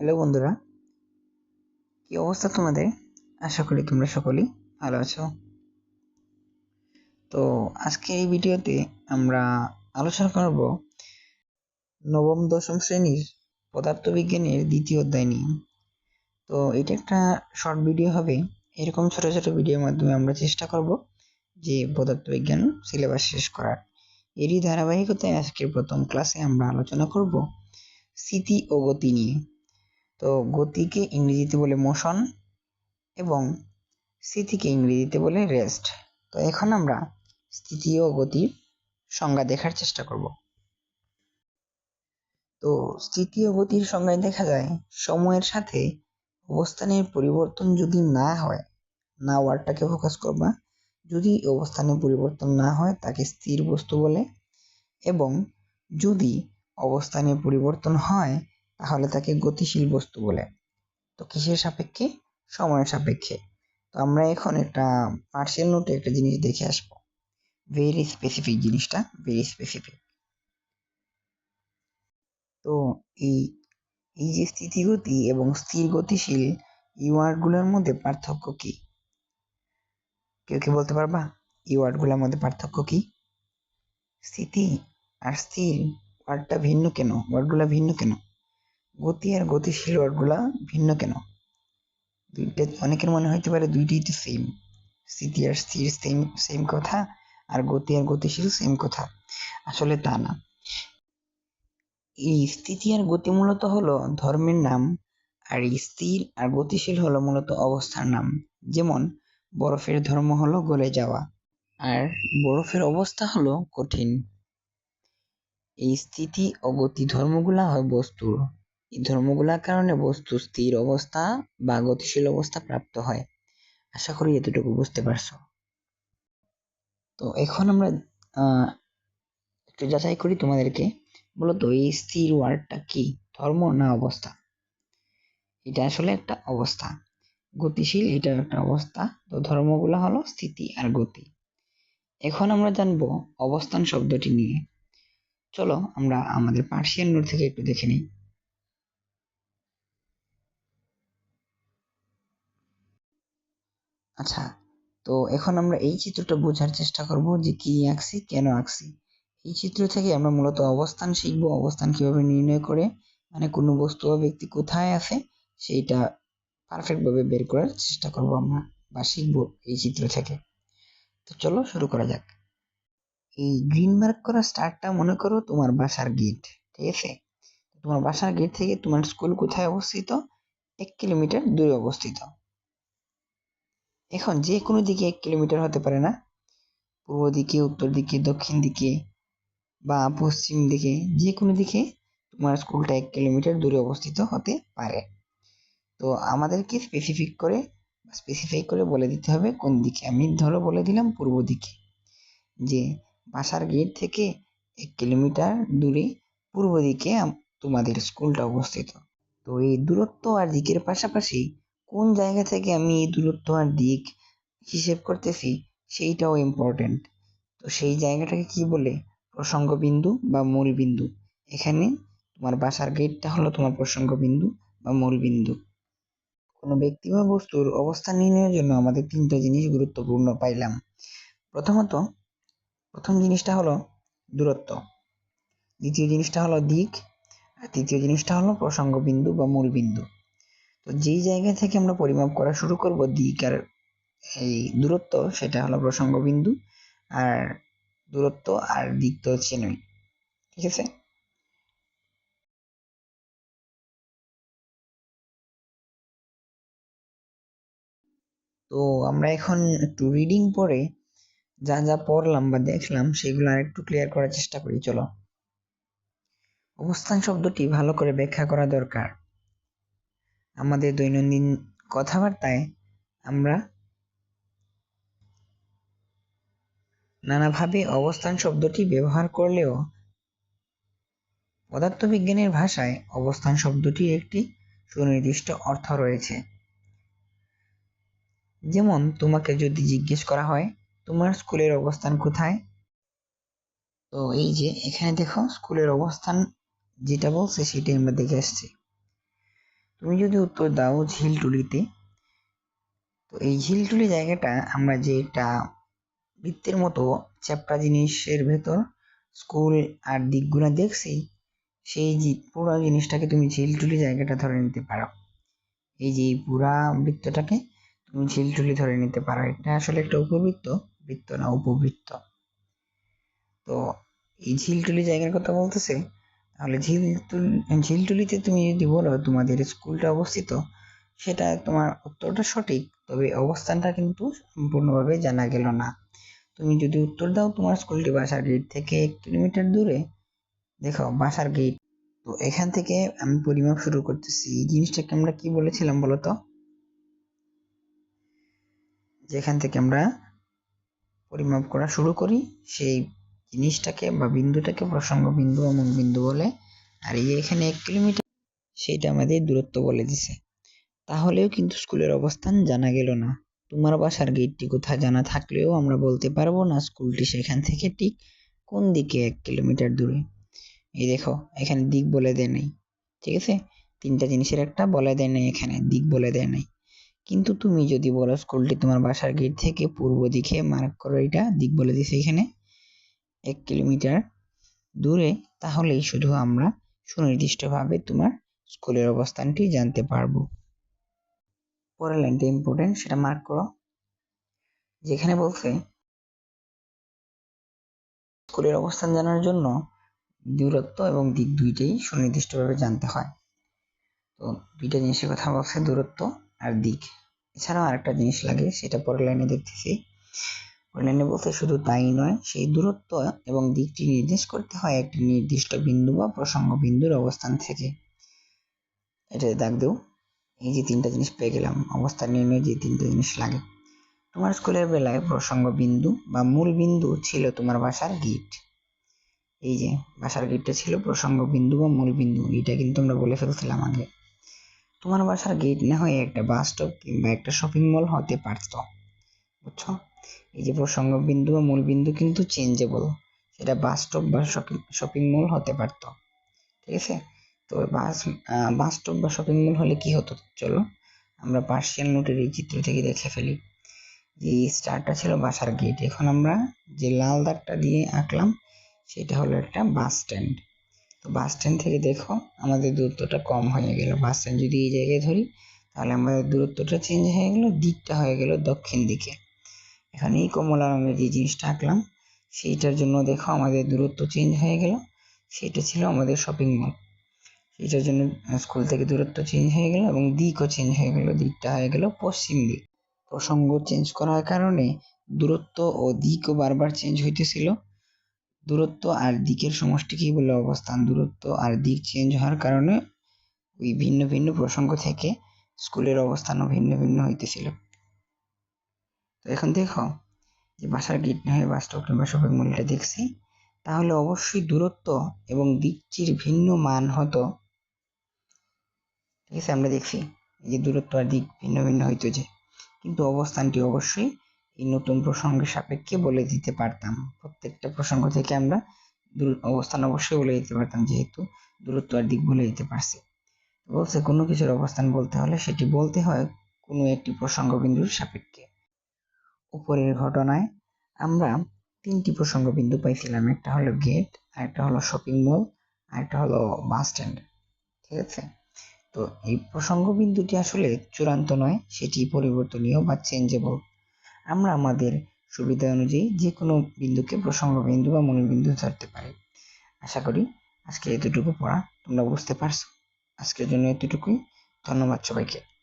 Hello বন্ধুরা, কি অবস্থা তোমাদের? আশা করি তোমরা সকলেই ভালো আছো। তো আজকে এই ভিডিওতে আমরা আলোচনা করব নবম দশম শ্রেণির পদার্থবিজ্ঞানের দ্বিতীয় অধ্যায় নিয়ে। তো এটা একটা শর্ট ভিডিও হবে, এরকম ছোট ছোট ভিডিওর মাধ্যমে আমরা চেষ্টা করব যে পদার্থবিজ্ঞান সিলেবাস শেষ করার। এরই ধারাবাহিকতায় আজকের প্রথম ক্লাসে আমরা আলোচনা করব স্মৃতি ও গতি নিয়ে। তো গতিকে ইংরেজিতে বলে মোশন এবং স্থিতিকে ইংরেজিতে বলে রেস্ট তো এখন আমরা স্থিতি ও গতির সংজ্ঞা দেখার চেষ্টা করব। তো স্থিতি ও গতির সংজ্ঞায় দেখা যায়, সময়ের সাথে অবস্থানের পরিবর্তন যদি না হয়, না ওয়ার্ডটাকে ফোকাস করবা, যদি অবস্থানের পরিবর্তন না হয়, তাকে স্থির বস্তু বলে এবং যদি অবস্থানের পরিবর্তন হয় তাহলে তাকে গতিশীল বস্তু বলে। তো কিসের সাপেক্ষে? সময়ের সাপেক্ষে। তো আমরা এখন একটা পার্সেল নোটে একটা জিনিস দেখে আসব। ভেরি স্পেসিফিক জিনিসটা ভেরি স্পেসিফিক তো এই এই যে স্থিতিগতি এবং স্থির গতিশীল এই ওয়ার্ডগুলোর মধ্যে পার্থক্য কি? কেউ কি বলতে পারবা? এই ওয়ার্ডগুলোর মধ্যে পার্থক্য কি? স্থিতি আর স্থির ওয়ার্ডটা ভিন্ন কেন? ওয়ার্ডগুলো ভিন্ন কেন? গতি আর গতিশীল ওয়ার্ডগুলা ভিন্ন কেন? দুইটা অনেকের মনে হইতে পারে দুইটাই তো সেম স্থিতি আর স্থির সেম সেম কথা আর গতি আর গতিশীল সেম কথা। আসলে তা না। এই স্থিতি আর গতি মূলত হলো ধর্মের নাম আর স্থির আর গতিশীল হলো মূলত অবস্থার নাম। যেমন, বরফের ধর্ম হলো গলে যাওয়া আর বরফের অবস্থা হলো কঠিন। এই স্থিতি ও গতি ধর্মগুলা হয় বস্তুর। এই ধর্মগুলার কারণে বস্তু স্থির অবস্থা বা গতিশীল অবস্থা প্রাপ্ত হয়। আশা করি এতটুকু বুঝতে পারছ। তো এখন আমরা একটু যাচাই করি তোমাদেরকে। বলতো এই স্থির ওয়ার্ডটা কি? ধর্ম না অবস্থা? এটা আসলে একটা অবস্থা। গতিশীল এটা একটা অবস্থা। তো ধর্মগুলো হলো স্থিতি আর গতি। এখন আমরা জানব অবস্থান শব্দটি নিয়ে। চলো আমরা আমাদের পার্সিয়ান নোট থেকে একটু দেখে নিই। আচ্ছা তো এখন আমরা এই চিত্রটা বোঝার চেষ্টা করব যে কি আঁকছি, কেন আঁকছি। এই চিত্র থেকে আমরা মূলত অবস্থান শিখব, অবস্থান কীভাবে নির্ণয় করে মানে কোনো বস্তু বা ব্যক্তি কোথায় আছে, সেইটা পারফেক্টভাবে বের করার চেষ্টা করব আমরা, বা শিখব এই চিত্র থেকে। তো চলো শুরু করা যাক। এই গ্রিন মার্ক করা স্টারটা মনে করো তোমার বাসার গেট ঠিক আছে? তোমার বাসার গেট থেকে তোমার স্কুল কোথায় অবস্থিত? এক কিলোমিটার দূরে অবস্থিত। এখন যে কোনো দিকে এক কিলোমিটার হতে পারে না। পূর্ব দিকে, উত্তর দিকে, দক্ষিণ দিকে বা পশ্চিম দিকে যে কোনো দিকে তোমার স্কুলটা এক কিলোমিটার দূরে অবস্থিত হতে পারে। তো আমাদেরকে স্পেসিফিক করে স্পেসিফাই করে বলে দিতে হবে কোন দিকে। আমি ধরো বলে দিলাম পূর্ব দিকে যে বাসার গেট থেকে এক কিলোমিটার দূরে পূর্ব দিকে তোমাদের স্কুলটা অবস্থিত। তো এই দূরত্ব আর দিকের পাশাপাশি কোন জায়গা থেকে আমি দূরত্ব আর দিক হিসেব করতেছি, সেইটাও ইম্পর্টেন্ট তো সেই জায়গাটাকে কি বলে? প্রসঙ্গ বিন্দু বা মূল বিন্দু। এখানে তোমার বাসার গেটটা হলো তোমার প্রসঙ্গ বিন্দু বা মূল বিন্দু। কোনো ব্যক্তি বা বস্তুর অবস্থান নির্ণয়ের জন্য আমাদের তিনটা জিনিস গুরুত্বপূর্ণ পাইলাম। প্রথমত, প্রথম জিনিসটা হলো দূরত্ব। দ্বিতীয় জিনিসটা হলো দিক, আর তৃতীয় জিনিসটা হলো প্রসঙ্গ বিন্দু বা মূল বিন্দু। তো যেই জায়গা থেকে আমরা পরিমাপ করা শুরু করব দিক আর এই দূরত্ব, সেটা হলো প্রসঙ্গ বিন্দু আর দূরত্ব আর দিক তো চেনই ঠিক আছে? তো আমরা এখন একটু রিডিং পরে যা যা পড়লাম বা দেখলাম সেগুলো আর একটু ক্লিয়ার করার চেষ্টা করি, চলো। অবস্থান শব্দটি ভালো করে ব্যাখ্যা করা দরকার। আমাদের দৈনন্দিন কথাবার্তায় আমরা নানাভাবে অবস্থান শব্দটি ব্যবহার করলেও পদার্থবিজ্ঞানের ভাষায় অবস্থান শব্দটির একটি সুনির্দিষ্ট অর্থ রয়েছে। যেমন, তোমাকে যদি জিজ্ঞেস করা হয়, তোমার স্কুলের অবস্থান কোথায়? তো এই যে, এখানে দেখো, স্কুলের অবস্থান যেটা বলছে, সেটাই আমরা দেখে আসছি। তুমি যদি উত্তর দাও ঝিলটুলিতে, তো এই ঝিলটুলি জায়গাটা আমরা যে যেটা বৃত্তের মতো চ্যাপ্টা জিনিসের ভেতর, স্কুল আর দিকগুলো দেখছি, সেই পুরো জিনিসটাকে তুমি ঝিলটুলি জায়গাটা ধরে নিতে পারো। এই যে পুরা বৃত্তটাকে তুমি ঝিলটুলি ধরে নিতে পারো। এটা আসলে একটা উপবৃত্ত, বৃত্ত না, উপবৃত্ত। তো এই ঝিলটুলি জায়গার কথা বলতেছে তাহলে ঝিলটুল ঝিলটুলিতে তুমি যদি বলো তোমাদের স্কুলটা অবস্থিত, সেটা তোমার উত্তরটা সঠিক, তবে অবস্থানটা কিন্তু সম্পূর্ণভাবে জানা গেল না। তুমি যদি উত্তর দাও তোমার স্কুলটি বাসার গেট থেকে এক কিলোমিটার দূরে। দেখো, বাসার গেট। তো এখান থেকে আমি পরিমাপ শুরু করতেছি। এই জিনিসটাকে আমরা কি বলেছিলাম বলতো? যেখান থেকে আমরা পরিমাপ করা শুরু করি, সেই জিনিসটাকে বা বিন্দুটাকে প্রসঙ্গ বিন্দু অমন বিন্দু বলে। আর এই এখানে এক কিলোমিটার, সেইটা আমাদের দূরত্ব বলে দিছে। তাহলেও কিন্তু স্কুলের অবস্থান জানা গেল না। তোমার বাসার গেটটি কোথায় জানা থাকলেও আমরা বলতে পারব না স্কুলটি সেখান থেকে ঠিক কোন দিকে এক কিলোমিটার দূরে। এই দেখো, এখানে দিক বলে দেয় নাই, ঠিক আছে? তিনটা জিনিসের একটা বলে দেয় নাই এখানে, দিক বলে দেয় নাই। কিন্তু তুমি যদি বলো স্কুলটি তোমার বাসার গেট থেকে পূর্ব দিকে মার্ক করো এটা দিক বলে দিছে এখানে। এক কিলোমিটার দূরে, তাহলেই শুধু আমরা সুনির্দিষ্টভাবে তোমার স্কুলের অবস্থানটি জানতে পারব। পরের লাইনটা ইম্পর্টেন্ট সেটা মার্ক করো। যেখানে বলছে, স্কুলের অবস্থান জানার জন্য দূরত্ব এবং দিক দুইটাই সুনির্দিষ্টভাবে জানতে হয়। তো দুইটা জিনিসের কথা বলছে, দূরত্ব আর দিক। এছাড়াও আরেকটা জিনিস লাগে, সেটা পরের লাইনে দেখতেছি। পরের লাইনে বলতে শুধু তাই নয়, সেই দূরত্ব এবং দিকটি নির্দেশ করতে হয় একটি নির্দিষ্ট বিন্দু বা প্রসঙ্গ বিন্দুর অবস্থান থেকে। এটা দাগ দেও, এই যে তিনটা জিনিস পেয়ে গেলাম, অবস্থান নির্ণয় যে তিনটা জিনিস লাগে। তোমার স্কুলের বেলায় প্রসঙ্গ বিন্দু বা মূল বিন্দু ছিল তোমার বাসার গেট এই যে, বাসার গেটটা ছিল প্রসঙ্গ বিন্দু বা মূল বিন্দু, এটা কিন্তু আমরা বলে ফেলছিলাম আগে। তোমার বাসার গেট না হয়ে একটা বাস স্টপ কিংবা একটা শপিং মল হতে পারত। বুঝছ? এই যে প্রসঙ্গ বিন্দু বা মূল বিন্দু কিন্তু চেঞ্জেবল সেটা বাস স্টপ বা শপিং শপিং মল হতে পারত। ঠিক আছে? তো বাস বাস স্টপ বা শপিং মল হলে কি হতো? চলো, আমরা পার্সিয়ান নোটের এই চিত্র থেকে দেখে ফেলি। যে স্টারটা ছিল বাসার গেট এখন আমরা যে লাল দাগটা দিয়ে আঁকলাম, সেটা হলো একটা বাস স্ট্যান্ড তো বাস স্ট্যান্ড থেকে দেখো, আমাদের দূরত্বটা কম হয়ে গেল। বাস স্ট্যান্ড যদি এই জায়গায় ধরি, তাহলে আমাদের দূরত্বটা চেঞ্জ হয়ে গেল, দিকটা হয়ে গেল দক্ষিণ দিকে। এখন এই কমলা রঙের যে জিনিসটা আঁকলাম, সেইটার জন্য দেখো আমাদের দূরত্ব চেঞ্জ হয়ে গেল। সেটা ছিল আমাদের শপিং মল সেটার জন্য স্কুল থেকে দূরত্ব চেঞ্জ হয়ে গেল এবং দিকও চেঞ্জ হয়ে গেল, দিকটা হয়ে গেল পশ্চিম দিক। প্রসঙ্গ চেঞ্জ করার কারণে দূরত্ব ও দিকও বারবার চেঞ্জ হইতেছিল। দূরত্ব আর দিকের সমষ্টিকেই বলে অবস্থান? দূরত্ব আর দিক চেঞ্জ হওয়ার কারণে ওই ভিন্ন ভিন্ন প্রসঙ্গ থেকে স্কুলের অবস্থানও ভিন্ন ভিন্ন হইতেছিল। তো এখন দেখো যে বাসার গেট না হয়ে বাস কিংবা শপিং মলটা দেখছি, তাহলে অবশ্যই দূরত্ব এবং দিকটির ভিন্ন মান হতো। ঠিক আছে, আমরা দেখছি যে দূরত্ব আর দিক ভিন্ন ভিন্ন হইতো যে। কিন্তু অবস্থানটি অবশ্যই এই নতুন প্রসঙ্গের সাপেক্ষে বলে দিতে পারতাম। প্রত্যেকটা প্রসঙ্গ থেকে আমরা অবস্থান অবশ্যই বলে দিতে পারতাম যেহেতু দূরত্ব আর দিক বলে দিতে পারছি। বলছে কোনো কিছুর অবস্থান বলতে হলে সেটি বলতে হয় কোনো একটি প্রসঙ্গ বিন্দুর সাপেক্ষে। উপরের ঘটনায় আমরা তিনটি প্রসঙ্গ বিন্দু পাইছিলাম। একটা হলো গেট আরেকটা হলো শপিং মল আরেকটা হলো বাস স্ট্যান্ড ঠিক আছে? তো এই প্রসঙ্গ বিন্দুটি আসলে চূড়ান্ত নয়, সেটি পরিবর্তনীয় বা চেঞ্জেবল আমরা আমাদের সুবিধা অনুযায়ী যে কোনো বিন্দুকে প্রসঙ্গ বিন্দু বা মূল বিন্দু ধরতে পারি। আশা করি আজকে এতটুকু পড়া তোমরা বুঝতে পারছ। আজকের জন্য এতটুকুই। ধন্যবাদ সবাইকে।